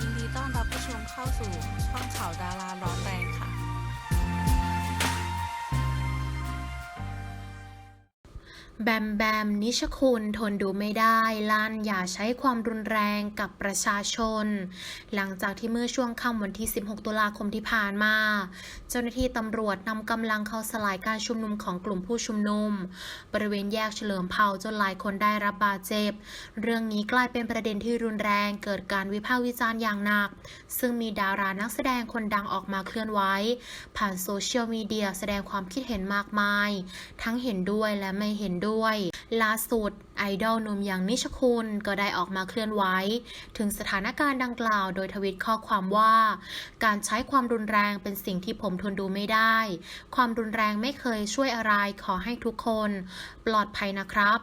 ยินดีต้อนรับผู้ชมเข้าสู่ช่องข่าวดาราร้อน แบมแบมนิชคุณทนดูไม่ได้ลั่นอย่าใช้ความรุนแรงกับประชาชน หลังจากที่เมื่อช่วงค่ำวันที่ 16 ตุลาคมที่ผ่านมา เจ้าหน้าที่ตำรวจนำกำลังเข้าสลายการชุมนุมของกลุ่มผู้ชุมนุม บริเวณแยกเฉลิมเผาจนหลายคนได้รับบาดเจ็บ เรื่องนี้กลายเป็นประเด็นที่รุนแรงเกิดการวิพากษ์วิจารณ์อย่างหนัก ซึ่งมีดารานักแสดงคนดังออกมาเคลื่อนไหวผ่านโซเชียลมีเดียแสดงความคิดเห็นมากมาย ทั้งเห็นด้วยและไม่เห็นด้วยล่าสุดไอดอลหนุ่มอย่างนิชคุณก็ได้ออกมาเคลื่อนไหวถึงสถานการณ์ดังกล่าวโดยทวิตข้อความว่า การใช้ความรุนแรงเป็นสิ่งที่ผมทนดูไม่ได้ ความรุนแรงไม่เคยช่วยอะไรขอให้ทุกคน ปลอดภัยนะครับ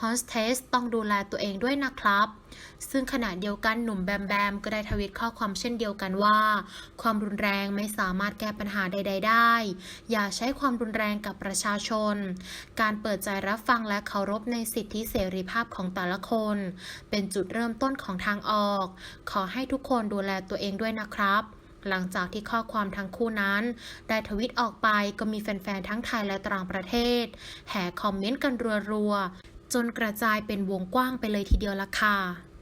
ฮอสเทสต้องดูแลตัวเองด้วยนะครับซึ่งขณะเดียวกันหนุ่มแบมแบมก็ได้ทวิตข้อความเช่นเดียวกันว่า ความรุนแรงไม่สามารถแก้ปัญหาใด ๆ ได้ อย่าใช้ความรุนแรงกับประชาชน การเปิดใจรับฟังและเคารพในสิทธิเสรีภาพของแต่ละคน เป็นจุดเริ่มต้นของทางออก ขอให้ทุกคนดูแลตัวเองด้วยนะครับหลังจากที่ข้อความทั้งคู่นั้น ได้ทวิตออกไปก็มีแฟนๆ ทั้งไทยและต่างประเทศ แห่คอมเมนต์กันรัวๆ จนกระจายเป็นวงกว้างไปเลยทีเดียวละค่ะ